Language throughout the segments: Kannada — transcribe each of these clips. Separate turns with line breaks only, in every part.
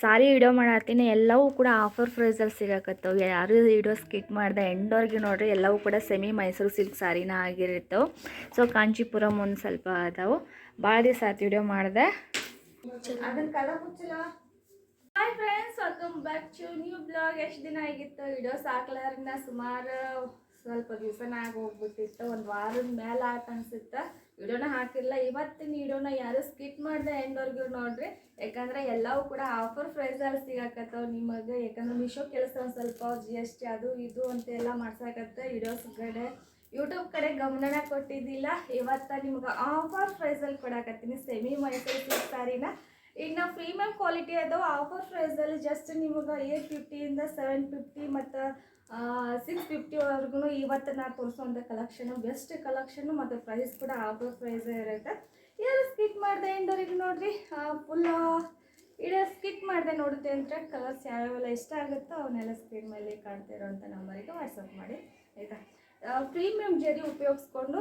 Sorry video ಮಾಡತ್ತೀನಿ. ಎಲ್ಲವೂ ಕೂಡ ಆಫರ್ ಪ್ರೈಸಲ್ಲಿ ಸಿಗಕತ್ತವು. ಯಾರು ವಿಡಿಯೋ ಸ್ಕಿಟ್ ಮಾಡಿದೆ ಎಂಡೋರ್ಗೆ ನೋಡ್ರಿ, ಎಲ್ಲವೂ ಕೂಡ ಸೆಮಿ ಮೈಸೂರು ಸಿಲ್ಕ್ ಸಾರಿನ ಆಗಿರ್ತವೆ ಸೊ ಕಾಂಚೀಪುರಂ ಒಂದು ಸ್ವಲ್ಪ ಅದಾವು. ಭಾಳ ದಿವಸ ಆಯ್ತು ವಿಡಿಯೋ ಮಾಡಿದೆ. Hi friends welcome back to new blog ಎಷ್ಟು ದಿನ ಆಗಿತ್ತು ವಿಡಿಯೋಸ್ ಹಾಕ್ಲಾರಿಂದ ಸುಮಾರು ಸ್ವಲ್ಪ ದಿವಸನಾಗಿ ಹೋಗ್ಬಿಟ್ಟಿತ್ತು. ಒಂದು ವಾರದ ಮೇಲೆ ಆಯ್ತು ಅನ್ಸುತ್ತೆ. ವಿಡಿಯೋನ ಹಾಕಿರಲ್ಲ ಇವತ್ತಿನ ವಿಡಿಯೋನ ಯಾರು ಸ್ಕಿಪ್ ಮಾಡಿದೆ ಎಂಡ್ವರೆಗೂ ನೋಡ್ರಿ. ಯಾಕಂದ್ರೆ ಎಲ್ಲವೂ ಕೂಡ ಆಫರ್ ಪ್ರೈಸಲ್ಲಿ ಸಿಗಾಕತ್ತವ ನಿಮಗೆ. ಯಾಕಂದ್ರೆ ಮಿಶೋ ಕೆಲಸ ಒಂದು ಸ್ವಲ್ಪ ಜಿ ಎಸ್ ಟಿ ಅದು ಇದು ಅಂತೆಲ್ಲ ಮಾಡ್ಸಕತ್ತೆ ವಿಡಿಯೋಸ್ ಕಡೆ. ಯೂಟ್ಯೂಬ್ ಕಡೆ ಗಮನ ಕೊಟ್ಟಿದ್ದಿಲ್ಲ. ಇವತ್ತ ನಿಮ್ಗೆ ಆಫರ್ ಪ್ರೈಸಲ್ಲಿ ಕೊಡಾಕತ್ತೀನಿ. ಸೆಮಿ ಮೈಸೂರು ಸಿಲ್ಕ್ ಸಾರಿನ ಈಗ ನಾವು ಪ್ರೀಮಿಯಂ ಕ್ವಾಲಿಟಿ ಅದು ಆಫರ್ ಪ್ರೈಸಲ್ಲಿ ಜಸ್ಟ್ ನಿಮಗೆ ಏಟ್ ಫಿಫ್ಟಿಯಿಂದ ಸೆವೆನ್ ಫಿಫ್ಟಿ ಮತ್ತು ಸಿಕ್ಸ್ ಫಿಫ್ಟಿವರೆಗೂ ಇವತ್ತು ನಾನು ತೋರಿಸುವಂಥ ಕಲೆಕ್ಷನು ಬೆಸ್ಟ್ ಕಲೆಕ್ಷನು ಮತ್ತು ಪ್ರೈಸ್ ಕೂಡ ಆಫರ್ ಪ್ರೈಸ್ ಇರುತ್ತೆ. ಯಾರು ಸ್ಕಿಪ್ ಮಾಡಿದೆ ಎಂಡೋರಿಗೆ ನೋಡಿರಿ. ಫುಲ್ ಇಡೀ ಸ್ಕಿಪ್ ಮಾಡಿದೆ ನೋಡುತ್ತೆ ಅಂದರೆ ಕಲರ್ಸ್ ಯಾವ್ಯಾವೆಲ್ಲ ಇಷ್ಟ ಆಗುತ್ತೋ ಅವನ್ನೆಲ್ಲ ಸ್ಕ್ರೀನ್ ಮೇಲೆ ಕಾಣ್ತಾ ಇರೋಂಥ ನಂಬರಿಗೆ ವಾಟ್ಸಪ್ ಮಾಡಿ, ಆಯಿತಾ? ಪ್ರೀಮಿಯಂ ಜರಿ ಉಪಯೋಗಿಸ್ಕೊಂಡು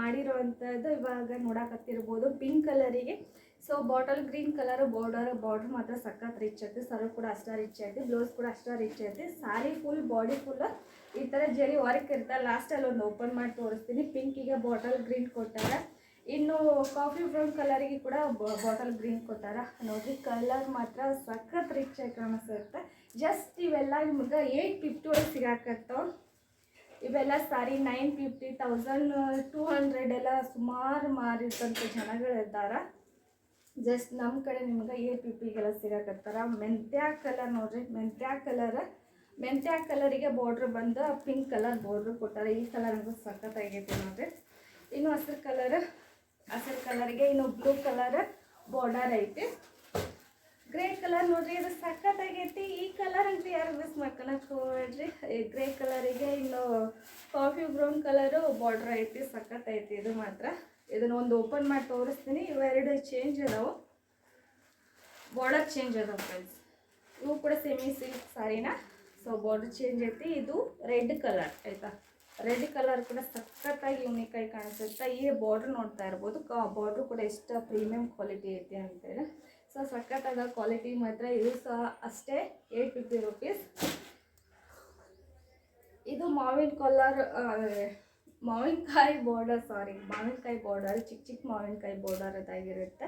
ಮಾಡಿರೋವಂಥದ್ದು ಇವಾಗ ನೋಡಕತ್ತಿರ್ಬೋದು pink ಕಲರಿಗೆ so bottle green colour border border ಮಾತ್ರ ಸಖತ್ ರಿಚ್ ಐತಿ ಸರ್ ಕೂಡ ಅಷ್ಟೇ ರಿಚ್ ಐತಿ ಬ್ಲೌಸ್ ಕೂಡ ಅಷ್ಟೇ ರಿಚ್ ಐತಿ ಸಾರಿ ಫುಲ್ ಬಾಡಿ ಫುಲ್ ಈ ಥರ ಜರಿ ವರ್ಕ್ ಇರುತ್ತೆ ಲಾಸ್ಟಲ್ಲಿ ಒಂದು ಓಪನ್ ಮಾಡಿ ತೋರಿಸ್ತೀನಿ ಪಿಂಕಿಗೆ ಬಾಟಲ್ ಗ್ರೀನ್ ಕೊಟ್ಟಾರ ಇನ್ನು ಕಾಫಿ ಬ್ರೌನ್ ಕಲರಿಗೆ ಕೂಡ ಬಾಟಲ್ ಗ್ರೀನ್ ಕೊಟ್ಟಾರ ನೋಡಿ ಕಲರ್ ಮಾತ್ರ ಸಖತ್ ರಿಚ್ ಆಗಿ ಕಾಣಿಸುತ್ತೆ ಜಸ್ಟ್ ಇವೆಲ್ಲ ನಿಮ್ಗೆ ಏಯ್ಟ್ ಫಿಫ್ಟಿ ಒಳಗೆ ಸಿಗಾಕತ್ತ ಇವೆಲ್ಲ sari nine fifty thousand two hundred ಎಲ್ಲ ಸುಮಾರು ಮಾರಿರ್ತಂಥ ಜನಗಳು ಇದ್ದಾರೆ ಜಸ್ಟ್ ನಮ್ಮ ಕಡೆ ನಿಮ್ಗೆ ಎ ಪಿ ಪಿಗೆಲ್ಲ ಸಿಗಾಕತ್ತಾರ. ಮೆಂತ್ಯ ಕಲರ್ ನೋಡ್ರಿ, ಮೆಂತ್ಯ ಕಲರ್ ಮೆಂತ್ಯ ಕಲರಿಗೆ ಬಾರ್ಡ್ರ್ ಬಂದು ಪಿಂಕ್ ಕಲರ್ ಬಾರ್ಡ್ರ್ ಕೊಟ್ಟಾರೆ. ಈ ಕಲರ್ ಅಂತೂ ಸಖತ್ತಾಗೈತಿ ನೋಡ್ರಿ. ಇನ್ನು ಹಸಿರು ಕಲರ್ ಹಸಿರು ಕಲರ್ಗೆ ಇನ್ನು ಬ್ಲೂ ಕಲರ್ ಬಾರ್ಡರ್ ಐತಿ. ಗ್ರೇ ಕಲರ್ ನೋಡ್ರಿ, ಇದು ಸಖತ್ತಾಗೈತಿ ಈ ಕಲರ್ ಅಂತ ಯಾರು ಮಿಸ್ ಮಾಡ್ಕೊಳಕ್ಕೆ ಗ್ರೇ ಕಲರಿಗೆ ಇನ್ನು ಕಾಫಿ ಬ್ರೌನ್ ಕಲರು ಬಾರ್ಡ್ರ್ ಐತಿ, ಸಖತ್ ಐತಿ ಇದು ಮಾತ್ರ. ಇದನ್ನ ಒಂದು ಓಪನ್ ಮಾಡಿ ತೋರಿಸ್ತೀನಿ. ಇವೆರಡು ಚೇಂಜ್ ಅದಾವು. ಬಾರ್ಡರ್ ಚೇಂಜ್ ಅದಾವೆ ಫ್ರೆಂಡ್ಸ್ ಇವು ಕೂಡ ಸೆಮಿ ಸಿಲ್ಕ್ ಸಾರಿನ ಸೊ ಬಾರ್ಡರ್ ಚೇಂಜ್ ಐತಿ. ಇದು ರೆಡ್ ಕಲರ್ ಆಯ್ತಾ? ರೆಡ್ ಕಲರ್ ಕೂಡ ಸಖತ್ತಾಗಿ ಯೂನಿಕ್ ಆಗಿ ಕಾಣಿಸುತ್ತೆ. ಈ ಬಾರ್ಡ್ರ್ ನೋಡ್ತಾ ಇರ್ಬೋದು. ಬಾರ್ಡ್ರ್ ಕೂಡ ಎಷ್ಟು ಪ್ರೀಮಿಯಂ ಕ್ವಾಲಿಟಿ ಐತಿ ಅಂತೇಳಿ. ಸೊ ಸಖತ್ತಾದ ಕ್ವಾಲಿಟಿ ಮಾತ್ರ ಇದು ಸಹ ಅಷ್ಟೇ ಏಯ್ಟ್ ಫಿಫ್ಟಿ ರುಪೀಸ್ ಇದು ಮಾವಿನ ಕಲರ್ ಮಾವಿನಕಾಯಿ ಬಾರ್ಡರ್ ಸಾರಿ ಮಾವಿನಕಾಯಿ ಬಾರ್ಡರ್ ಚಿಕ್ಕ ಚಿಕ್ಕ ಮಾವಿನಕಾಯಿ ಬಾರ್ಡರ್ ಅದಾಗಿರುತ್ತೆ.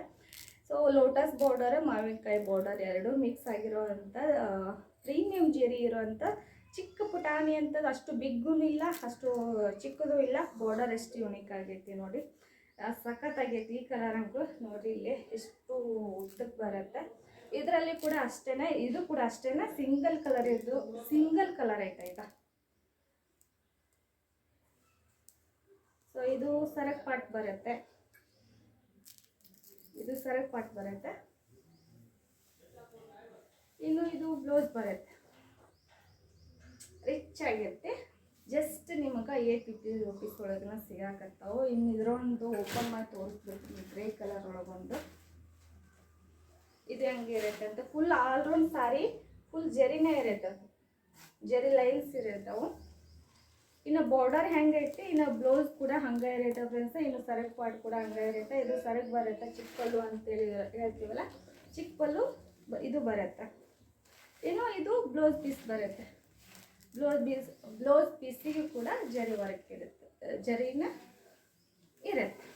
ಸೊ ಲೋಟಸ್ ಬಾರ್ಡರ್ ಮಾವಿನಕಾಯಿ ಬಾರ್ಡರ್ ಎರಡು ಮಿಕ್ಸ್ ಆಗಿರೋವಂಥ ಪ್ರೀಮಿಯಂ ಜೆರಿ ಇರೋವಂಥ ಚಿಕ್ಕ ಪುಟಾಣಿ ಅಂತ ಅಷ್ಟು ಬಿಗ್ಗೂ ಇಲ್ಲ, ಅಷ್ಟು ಚಿಕ್ಕದು ಇಲ್ಲ ಬಾರ್ಡರ್ ಎಷ್ಟು ಯೂನಿಕ್ ಆಗೈತಿ ನೋಡಿ. ಸಖತ್ತಾಗೈತಿ ಈ ಕಲರ್ ಅಂಕು ನೋಡಿ ಇಲ್ಲಿ, ಎಷ್ಟು ಉದ್ದಕ್ಕೆ ಬರುತ್ತೆ. ಇದರಲ್ಲಿ ಕೂಡ ಅಷ್ಟೇ ಇದು ಕೂಡ ಅಷ್ಟೇ ಸಿಂಗಲ್ ಕಲರ್ ಇದ್ದು ಸಿಂಗಲ್ ಕಲರ್ ಐತೆ ಸೊ ಇದು ಸರಕ್ ಪಾಟ್ ಬರುತ್ತೆ. ಇದು ಸರಕ್ ಪಾಟ್ ಬರುತ್ತೆ. ಇನ್ನು ಇದು ಬ್ಲೌಸ್ ಬರುತ್ತೆ. ರಿಚ್ ಆಗಿರುತ್ತೆ. ಜಸ್ಟ್ ನಿಮಗೆ ಏಟ್ ಫಿಫ್ಟಿ ರುಪೀಸ್ ಒಳಗನ ಸಿಗಾಕತ್ತಾವು. ಇನ್ನು ಇದರೊಂದು ಓಪನ್ ಮಾಡಿ ತೋರಿಸ್ಬೇಕು ಗ್ರೇ ಕಲರ್ ಒಳಗೊಂದು. ಇದು ಹೆಂಗೆ ಇರುತ್ತೆ ಅಂತ. Full all round sari full ಜರಿನೇ ಇರುತ್ತೆ ಜರಿ ಲೈನ್ಸ್ ಇರುತ್ತವು. ಇನ್ನು ಬಾರ್ಡರ್ ಹೆಂಗೈತಿ, ಇನ್ನು ಬ್ಲೌಸ್ ಕೂಡ ಹಂಗೆ ಇರುತ್ತೆ ಫ್ರೆಂಡ್ಸ್ ಇನ್ನು ಸರಕ್ ಪಾಟ್ ಕೂಡ ಹಂಗೆ ಇರುತ್ತೆ. ಇದು ಸರಕ್ ಬರುತ್ತೆ ಚಿಕ್ಕ ಪಲ್ಲು ಅಂತೇಳಿ ಹೇಳ್ತೀವಲ್ಲ ಚಿಕ್ಕ ಪಲ್ಲು ಇದು ಬರುತ್ತೆ. ಇನ್ನು ಇದು ಬ್ಲೌಸ್ ಪೀಸ್ ಬರುತ್ತೆ. ಬ್ಲೌಸ್ ಪೀಸ್ ಬ್ಲೌಸ್ ಪೀಸಿಗೆ ಕೂಡ ಜರಿ ವರ್ಕ್ ಇರುತ್ತೆ. ಜರಿನ ಇರುತ್ತೆ.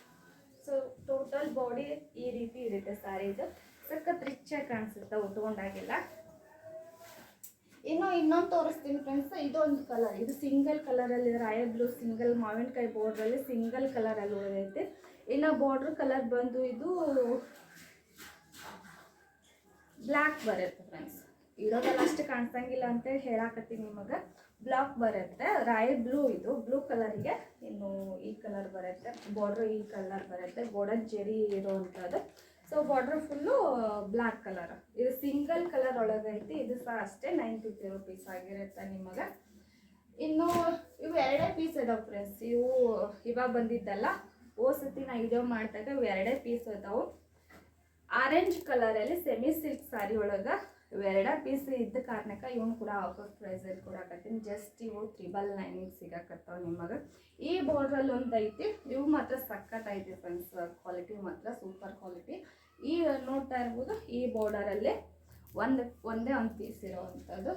ಸೊ ಟೋಟಲ್ ಬಾಡಿ ಈ ರೀತಿ ಇರುತ್ತೆ ಸ್ಯಾರೀದು ಸಖತ್ ರಿಚ್ ಆಗಿ ಕಾಣಿಸುತ್ತೆ, ಉಟ್ಕೊಂಡಾಗೆಲ್ಲ. ಇನ್ನು ಇನ್ನೊಂದು ತೋರಿಸ್ತೀನಿ ಫ್ರೆಂಡ್ಸ್ ಇದೊಂದು ಕಲರ್ ಇದು ಸಿಂಗಲ್ ಕಲರಲ್ಲಿ ರಾಯ ಬ್ಲೂ ಸಿಂಗಲ್ ಮಾವಿನಕಾಯಿ ಬಾರ್ಡ್ರಲ್ಲಿ ಸಿಂಗಲ್ ಕಲರಲ್ಲಿ ಉಳಿದೈತೆ. ಇನ್ನು ಬಾರ್ಡ್ರ್ ಕಲರ್ ಬಂದು ಇದು ಬ್ಲ್ಯಾಕ್ ಬರುತ್ತೆ ಫ್ರೆಂಡ್ಸ್ ಇರೋದಲ್ಲ ಅಷ್ಟು ಕಾಣಿಸಂಗಿಲ್ಲ ಅಂತೇಳಿ ಹೇಳಾಕತ್ತೀನಿ ನಿಮಗೆ. ಬ್ಲಾಕ್ ಬರುತ್ತೆ. ರಾಯಲ್ ಬ್ಲೂ ಇದು. ಬ್ಲೂ ಕಲರಿಗೆ ಇನ್ನು ಈ ಕಲರ್ ಬರುತ್ತೆ. ಬಾರ್ಡ್ರ್ ಈ ಕಲರ್ ಬರುತ್ತೆ. ಗೋಡನ್ ಜೆರಿ ಇರೋವಂಥದ್ದು ಬಾರ್ಡ್ರ್ ಫುಲ್ಲು ಬ್ಲ್ಯಾಕ್ ಕಲರ್ ಇದು ಸಿಂಗಲ್ ಕಲರ್ ಒಳಗೈತಿ ಇದು ಸಹ ಅಷ್ಟೇ ನೈನ್ ಫಿಫ್ಟಿ ರುಪೀಸ್ ಆಗಿರುತ್ತೆ ನಿಮಗೆ. ಇನ್ನು ಇವು ಎರಡೇ ಪೀಸ್ ಇದಾವೆ ಫ್ರೆಂಡ್ಸ್ ಇವು ಇವಾಗ ಬಂದಿದ್ದಲ್ಲ ಓ ಸತಿ ನಾ ವಿಡಿಯೋ ಮಾಡಿದಾಗ ಇವು ಎರಡೇ ಪೀಸ್ ಇದಾವೆ. ಆರೆಂಜ್ ಕಲರಲ್ಲಿ ಸೆಮಿ ಸಿಲ್ಕ್ ಸಾರಿ ಒಳಗೆ ಇವೆರಡ ಪೀಸ್ ಇದ್ದ ಕಾರಣಕ್ಕೆ ಇವನು ಕೂಡ ಆಫರ್ ಪ್ರೈಸಲ್ಲಿ ಕೊಡಾಕತ್ತೀನಿ ಜಸ್ಟ್ ಇವು ತ್ರಿಬಲ್ ನೈನಿಗೆ ಸಿಗಾಕತ್ತಾವ ನಿಮಗೆ. ಈ ಬಾರ್ಡ್ರಲ್ಲಿ ಒಂದು ಐತಿ. ಇವು ಮಾತ್ರ ಸಖತ್ ಐತಿ ಫ್ರೆಂಡ್ಸ್ ಕ್ವಾಲಿಟಿ ಮಾತ್ರ ಸೂಪರ್ ಕ್ವಾಲಿಟಿ ಈ ನೋಡ್ತಾ ಇರ್ಬೋದು ಈ ಬಾರ್ಡರಲ್ಲಿ ಒಂದು, ಒಂದೇ ಒಂದು ಪೀಸ್ ಇರೋವಂಥದ್ದು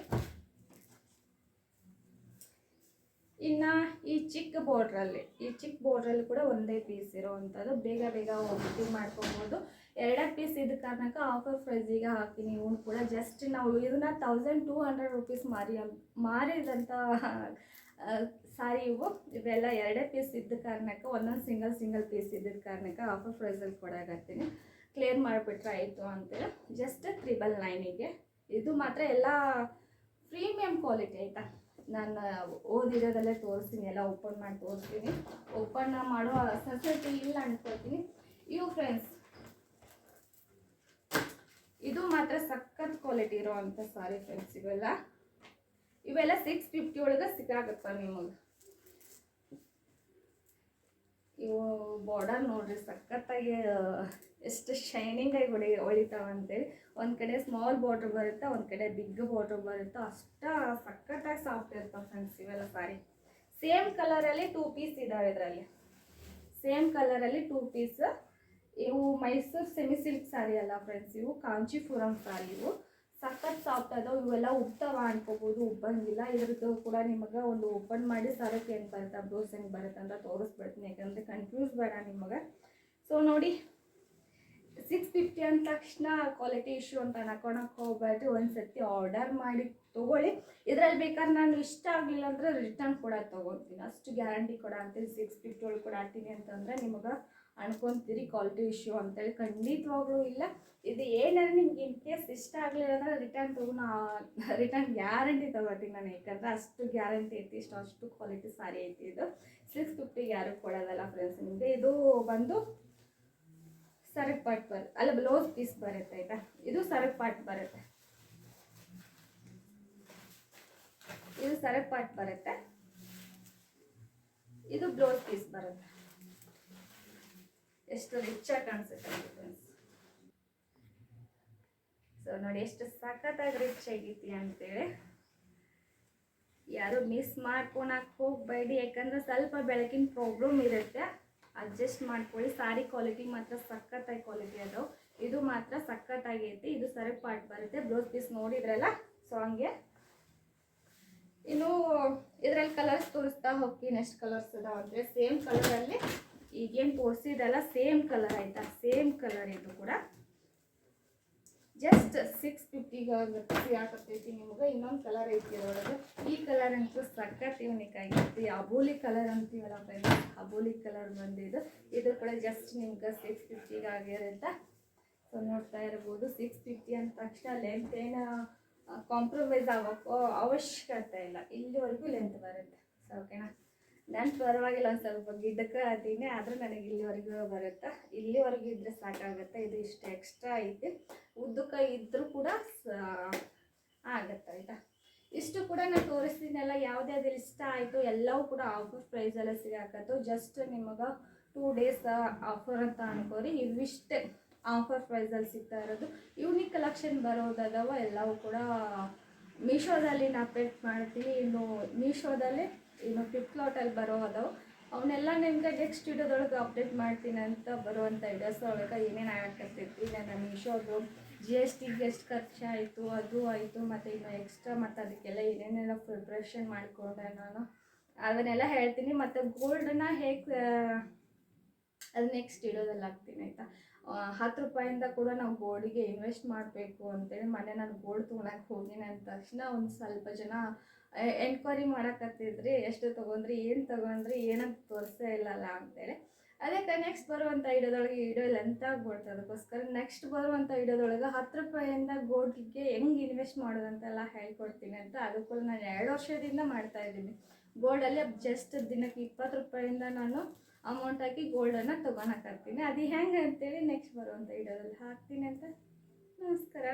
ಇನ್ನು ಈ ಚಿಕ್ಕ ಬಾರ್ಡ್ರಲ್ಲಿ ಈ ಚಿಕ್ಕ ಬಾರ್ಡ್ರಲ್ಲಿ ಕೂಡ ಒಂದೇ ಪೀಸ್ ಇರೋವಂಥದ್ದು ಬೇಗ ಬೇಗ ಬುಕ್ಕಿಂಗ್ ಮಾಡ್ಕೊಬೋದು. ಎರಡೇ ಪೀಸ್ ಇದ್ದ ಕಾರಣಕ್ಕೆ ಆಫರ್ ಪ್ರೈಸಿಗೆ ಹಾಕಿ ನೀವು ಕೂಡ ಜಸ್ಟ್ ನಾವು ಇದನ್ನ ತೌಸಂಡ್ ಟೂ ಹಂಡ್ರೆಡ್ ರುಪೀಸ್ ಮಾರಿ ಮಾರಿದಂಥ ಸಾರಿ ಇವು. ಇವೆಲ್ಲ ಎರಡೇ ಪೀಸ್ ಇದ್ದ ಕಾರಣಕ್ಕೆ ಒಂದೊಂದು ಸಿಂಗಲ್ ಸಿಂಗಲ್ ಪೀಸ್ ಇದ್ದ ಕಾರಣಕ್ಕೆ ಆಫರ್ ಪ್ರೈಸಲ್ಲಿ ಕೊಡಾಕತ್ತೀನಿ. ಕ್ಲಿಯರ್ ಮಾಡಿಬಿಟ್ರೆ ಆಯಿತು ಅಂತೇಳಿ ಜಸ್ಟ್ ತ್ರಿಬಲ್ ನೈನಿಗೆ ಇದು ಮಾತ್ರ ಎಲ್ಲ ಪ್ರೀಮಿಯಂ ಕ್ವಾಲಿಟಿ ಆಯಿತಾ? ನಾನು ಓದಿರೋದಲ್ಲೇ ತೋರಿಸ್ತೀನಿ, ಎಲ್ಲ ಓಪನ್ ಮಾಡಿ ತೋರಿಸ್ತೀನಿ. ಓಪನ್ ಮಾಡೋ ಸೊಸೈಟಿ ಇಲ್ಲ ಅನ್ಕೊಳ್ತೀನಿ. ಇವು ಫ್ರೆಂಡ್ಸ್ ಇದು ಮಾತ್ರ ಸಖತ್ ಕ್ವಾಲಿಟಿ ಇರೋವಂಥ ಸಾರಿ ಫ್ರೆಂಡ್ಸ್ ಇವೆಲ್ಲ. ಇವೆಲ್ಲ ಸಿಕ್ಸ್ ಫಿಫ್ಟಿ ಒಳಗೆ ಸಿಕ್ಕಾಗತ್ತೆ ನಿಮಗೆ? ಇವು ಬಾರ್ಡರ್ ನೋಡ್ರಿ ಸಖತ್ತಾಗಿ ಎಷ್ಟು ಶೈನಿಂಗ್ ಆಗಿ ಹೊಡಿ ಹೊಳಿತಾವಂತೇಳಿ ಒಂದು ಕಡೆ ಸ್ಮಾಲ್ ಬಾರ್ಡ್ರ್ ಬರುತ್ತೆ, ಒಂದು ಕಡೆ ಬಿಗ್ ಬಾರ್ಡ್ರ್ ಬರುತ್ತೆ. ಅಷ್ಟ ಸಖತ್ತಾಗಿ ಸಾಫ್ಟ್ ಇರ್ತಾವೆ ಫ್ರೆಂಡ್ಸ್ ಇವೆಲ್ಲ ಸಾರಿ. ಸೇಮ್ ಕಲರಲ್ಲಿ ಟೂ ಪೀಸ್ ಇದಾವೆ ಇದರಲ್ಲಿ. ಸೇಮ್ ಕಲರಲ್ಲಿ ಟೂ ಪೀಸ್ ಇವು ಮೈಸೂರು ಸೆಮಿ ಸಿಲ್ಕ್ ಸಾರಿ ಅಲ್ಲ ಫ್ರೆಂಡ್ಸ್ ಇವು ಕಾಂಚಿಪುರಂ ಸಾರಿ ಇವು. ಸಖತ್ ಸಾಫ್ಟ್ ಅದಾವ ಇವೆಲ್ಲ ಉಬ್ತಾವ ಅನ್ಕೋಬೋದು ಉಬ್ಬಂಗಿಲ್ಲ ಇದ್ರದ್ದು ಕೂಡ ನಿಮಗೆ ಒಂದು ಓಪನ್ ಮಾಡಿ ಸರಕ್ಕೆ ಹೆಂಗೆ ಬರುತ್ತೆ? ಬ್ಲೌಸ್ ಹೆಂಗೆ ಬರುತ್ತೆ ಅಂತ ತೋರಿಸ್ಬಿಡ್ತೀನಿ. ಯಾಕಂದರೆ ಕನ್ಫ್ಯೂಸ್ ಬೇಡ ನಿಮಗೆ. ಸೊ ನೋಡಿ ಸಿಕ್ಸ್ ಫಿಫ್ಟಿ ಅಂದ ತಕ್ಷಣ ಕ್ವಾಲಿಟಿ ಇಶ್ಯೂ ಅಂತ ಅನ್ಕೊಳಕ್ಕೆ ಹೋಗ್ಬೇಡ್ರಿ. ಒಂದು ಆರ್ಡರ್ ಮಾಡಿ ತೊಗೊಳ್ಳಿ. ಇದ್ರಲ್ಲಿ ಬೇಕಾದ್ರೆ ನಾನು ಇಷ್ಟ ಆಗಲಿಲ್ಲ ಅಂದರೆ ರಿಟರ್ನ್ ಕೂಡ ತೊಗೊತೀನಿ ಅಷ್ಟು ಗ್ಯಾರಂಟಿ ಕೊಡ ಅಂತೀನಿ ಸಿಕ್ಸ್ ಫಿಫ್ಟಿ ಒಳಗೆ ಕೊಡಾತೀನಿ ಅಂತಂದರೆ ನಿಮಗೆ ಅನ್ಕೊಂತೀರಿ ಕ್ವಾಲಿಟಿ ಇಶ್ಯೂ ಅಂತೇಳಿ. ಖಂಡಿತವಾಗ್ಲೂ ಇಲ್ಲ. ಇದು ಏನಾದ್ರೆ ನಿಮ್ಗೆ ಇನ್ ಕೇಸ್ ಇಷ್ಟ ಆಗಲಿಲ್ಲ ಅಂದರೆ ರಿಟರ್ನ್ ತಗೋ ರಿಟರ್ನ್ ಗ್ಯಾರಂಟಿ ತಗೋತೀನಿ ನಾನು. ಯಾಕಂದರೆ ಅಷ್ಟು ಗ್ಯಾರಂಟಿ ಐತಿ, ಇಷ್ಟು ಅಷ್ಟು ಕ್ವಾಲಿಟಿ ಸಾರಿ ಐತಿ ಇದು. ಸಿಕ್ಸ್ ಫಿಫ್ಟಿಗೆ ಯಾರು ಕೊಡೋದಲ್ಲ ಫ್ರೆಂಡ್ಸ್ ನಿಮಗೆ ಇದು ಬಂದು ಸರಕ್ ಪಾಟ್ ಬರುತ್ತೆ ಅಲ್ಲ ಬ್ಲೌಸ್ ಪೀಸ್ ಬರುತ್ತೆ ಆಯ್ತಾ? ಇದು ಸರಕ್ ಪಾಟ್ ಬರುತ್ತೆ. ಇದು ಸರಕ್ ಪಾಟ್ ಬರುತ್ತೆ. ಇದು ಬ್ಲೌಸ್ ಪೀಸ್ ಬರುತ್ತೆ. ಎಷ್ಟು ರಿಚ್ ಆಗಿ ಕಾಣಿಸುತ್ತೆ ಸೊ ನೋಡಿ ಎಷ್ಟು ಸಖತ್ತಾಗಿ ರಿಚ್ ಆಗೈತಿ ಅಂತೇಳಿ. ಯಾರು ಮಿಸ್ ಮಾಡ್ಕೊಳಕ್ ಹೋಗ್ಬೇಡಿ, ಯಾಕಂದ್ರೆ ಸ್ವಲ್ಪ ಬೆಳಕಿನ ಪ್ರಾಬ್ಲಮ್ ಇರುತ್ತೆ. ಅಡ್ಜಸ್ಟ್ ಮಾಡ್ಕೊಳ್ಳಿ. ಸಾರಿ ಕ್ವಾಲಿಟಿ ಮಾತ್ರ ಸಖತ್ತಾಗಿ ಕ್ವಾಲಿಟಿ ಅದು. ಇದು ಮಾತ್ರ ಸಖತ್ತಾಗೈತಿ ಇದು ಸರಿ ಪಾರ್ಟ್ ಬರುತ್ತೆ. ಬ್ಲೌಸ್ ಪೀಸ್ ನೋಡಿದ್ರಲ್ಲ ಸೊ ಹಂಗೆ. ಇನ್ನು ಇದರಲ್ಲಿ ಕಲರ್ಸ್ ತೋರಿಸ್ತಾ ಹೋಗ್ತೀನಿ. ಎಷ್ಟು ಕಲರ್ಸ್ ಇದಾವೆ ಅಂದರೆ ಸೇಮ್ ಕಲರಲ್ಲಿ ಈಗೇನು ತೋರಿಸಿದಲ್ಲ ಸೇಮ್ ಕಲರ್ ಆಯ್ತಾ? ಸೇಮ್ ಕಲರ್ ಇದು ಕೂಡ. ಜಸ್ಟ್ ಸಿಕ್ಸ್ ಫಿಫ್ಟಿಗೆ ಯಾಕತ್ತೈತಿ ನಿಮ್ಗೆ. ಇನ್ನೊಂದು ಕಲರ್ ಐತಿ ಅದರೊಳಗೆ. ಈ ಕಲರ್ ಅಂತೂ ಸಖತ್ ಯೂನಿಕ್ ಆಗಿತ್ತು. ಅಬೋಲಿ ಕಲರ್ ಅಂತೀವಲ್ಲ ಫ್ರೆಂಡ್ಸ್ ಅಬೋಲಿ ಕಲರ್ ಬಂದಿದ್ದು. ಇದು ಕೂಡ ಜಸ್ಟ್ ನಿಮ್ಗೆ ಸಿಕ್ಸ್ ಫಿಫ್ಟಿಗೆ ಆಗಿರುತ್ತೆ ಸೊ ನೋಡ್ತಾ ಇರ್ಬೋದು. ಸಿಕ್ಸ್ ಫಿಫ್ಟಿ ಅಂದ ತಕ್ಷಣ ಲೆಂತ್ ಏನು ಕಾಂಪ್ರಮೈಸ್ ಆಗೋಕ್ಕೋ ಅವಶ್ಯಕತೆ ಇಲ್ಲ. ಇಲ್ಲಿವರೆಗೂ ಲೆಂತ್ ಬರುತ್ತೆ. ಸೊ ಓಕೆನಾ ನಾನು ಪರವಾಗಿಲ್ಲ ಒಂದು ಸ್ವಲ್ಪ ಗಿಡ್ಡಕ್ಕೆ ಅದೀನಿ, ಆದರೂ ನನಗೆ ಇಲ್ಲಿವರೆಗೂ ಬರುತ್ತೆ? ಇಲ್ಲಿವರೆಗೂ ಇದ್ದರೆ ಸಾಕಾಗುತ್ತೆ? ಇದು ಇಷ್ಟು ಎಕ್ಸ್ಟ್ರಾ ಐತಿ ಉದ್ದಕ್ಕೆ ಇದ್ದರೂ ಕೂಡ ಆಗುತ್ತೆ, ಆಯಿತಾ? ಇಷ್ಟು ಕೂಡ ನಾನು ತೋರಿಸ್ತೀನಲ್ಲ ಯಾವುದ್ಯಾವ್ದು ಇಷ್ಟ ಆಯಿತು, ಎಲ್ಲವೂ ಕೂಡ ಆಫರ್ ಪ್ರೈಸೆಲ್ಲ ಸಿಗಾಕತ್ತು. ಜಸ್ಟ್ ನಿಮಗೆ ಟೂ ಡೇಸ್ ಆಫರ್ ಅಂತ ಅನ್ಕೋರಿ. ಇವಿಷ್ಟೇ ಆಫರ್ ಪ್ರೈಸಲ್ಲಿ ಸಿಗ್ತಾ ಇರೋದು. ಯೂನಿಕ್ ಕಲೆಕ್ಷನ್ ಬರೋದದವ, ಎಲ್ಲವೂ ಕೂಡ ಮೀಶೋದಲ್ಲಿ ನಾ ಅಪ್ಡೇಟ್ ಮಾಡ್ತೀನಿ. ಇನ್ನು ಮೀಶೋದಲ್ಲಿ ಇನ್ನು ಫ್ಲಿಪ್ಕಾರ್ಟಲ್ಲಿ ಬರೋ ಅದಾವೆ ಅವನ್ನೆಲ್ಲ ನಿಮ್ಗೆ ನೆಕ್ಸ್ಟ್ ವಿಡಿಯೋದೊಳಗೆ ಅಪ್ಡೇಟ್ ಮಾಡ್ತೀನಿ ಅಂತ ಬರುವಂಥ ವಿಡಿಯೋಸ್ ಒಳಗೆ ಏನೇನು ಆಗಕತ್ತೈತಿ ನಾನು ಮೀಶೋದು ಜಿ ಎಸ್ ಟಿಗೆ ಎಷ್ಟು ಖರ್ಚಾಯಿತು ಅದು ಆಯಿತು, ಮತ್ತು ಇನ್ನು ಎಕ್ಸ್ಟ್ರಾ ಮತ್ತು ಅದಕ್ಕೆಲ್ಲ ಏನೇನೆಲ್ಲ ಪ್ರಿಪ್ರೇಷನ್ ಮಾಡಿಕೊಂಡೆ ನಾನು. ಅದನ್ನೆಲ್ಲ ಹೇಳ್ತೀನಿ. ಮತ್ತು ಗೋಲ್ಡನ್ನ ಹೇಗೆ ಅದು ನೆಕ್ಸ್ಟ್ ವಿಡಿಯೋದಲ್ಲಿ ಹಾಕ್ತೀನಿ, ಆಯಿತಾ? ಹತ್ತು ರೂಪಾಯಿಂದ ಕೂಡ ನಾವು ಗೋಲ್ಡಿಗೆ ಇನ್ವೆಸ್ಟ್ ಮಾಡಬೇಕು ಅಂತೇಳಿ ಮೊನ್ನೆ ನಾನು ಗೋಲ್ಡ್ ತೊಗೊಳಕ್ಕೆ ಹೋಗಿನ ಅಂದ ತಕ್ಷಣ ಒಂದು ಸ್ವಲ್ಪ ಜನ ಎನ್ಕ್ವೈರಿ ಮಾಡಕತ್ತಿದ್ರಿ, ಎಷ್ಟು ತೊಗೊಂಡ್ರಿ, ಏನು ತೊಗೊಂಡ್ರಿ, ಏನಂತ ತೋರಿಸೇ ಇಲ್ಲಲ್ಲ ಅಂತೇಳಿ. ಅದಕ್ಕೆ ನೆಕ್ಸ್ಟ್ ಬರುವಂಥ ಇಡೋದೊಳಗೆ ಇಡೋ ಲೆಂತ್ ಆಗ್ಬಿಡ್ತು. ಅದಕ್ಕೋಸ್ಕರ ನೆಕ್ಸ್ಟ್ ಬರುವಂಥ ಇಡೋದೊಳಗೆ ಹತ್ತು ರೂಪಾಯಿಂದ ಗೋಲ್ಡ್ಗೆ ಹೆಂಗೆ ಇನ್ವೆಸ್ಟ್ ಮಾಡೋದಂತೆಲ್ಲ ಹೇಳ್ಕೊಡ್ತೀನಿ ಅಂತ ಅದಕ್ಕೂ ನಾನು ಎರಡು ವರ್ಷದಿಂದ ಮಾಡ್ತಾ ಇದ್ದೀನಿ. ಗೋಲ್ಡಲ್ಲಿ ಜಸ್ಟ್ ದಿನಕ್ಕೆ ಇಪ್ಪತ್ತು ರೂಪಾಯಿಂದ ನಾನು ಅಮೌಂಟ್ ಹಾಕಿ ಗೋಲ್ಡನ್ನು ಹಾಕ್ತೀನಿ ಅದು ಹೆಂಗೆ ಅಂತೇಳಿ ನೆಕ್ಸ್ಟ್ ಬರುವಂಥ ಇಡೋದಲ್ಲಿ ಹಾಕ್ತೀನಿ ಅಂತ. ನಮಸ್ಕಾರ.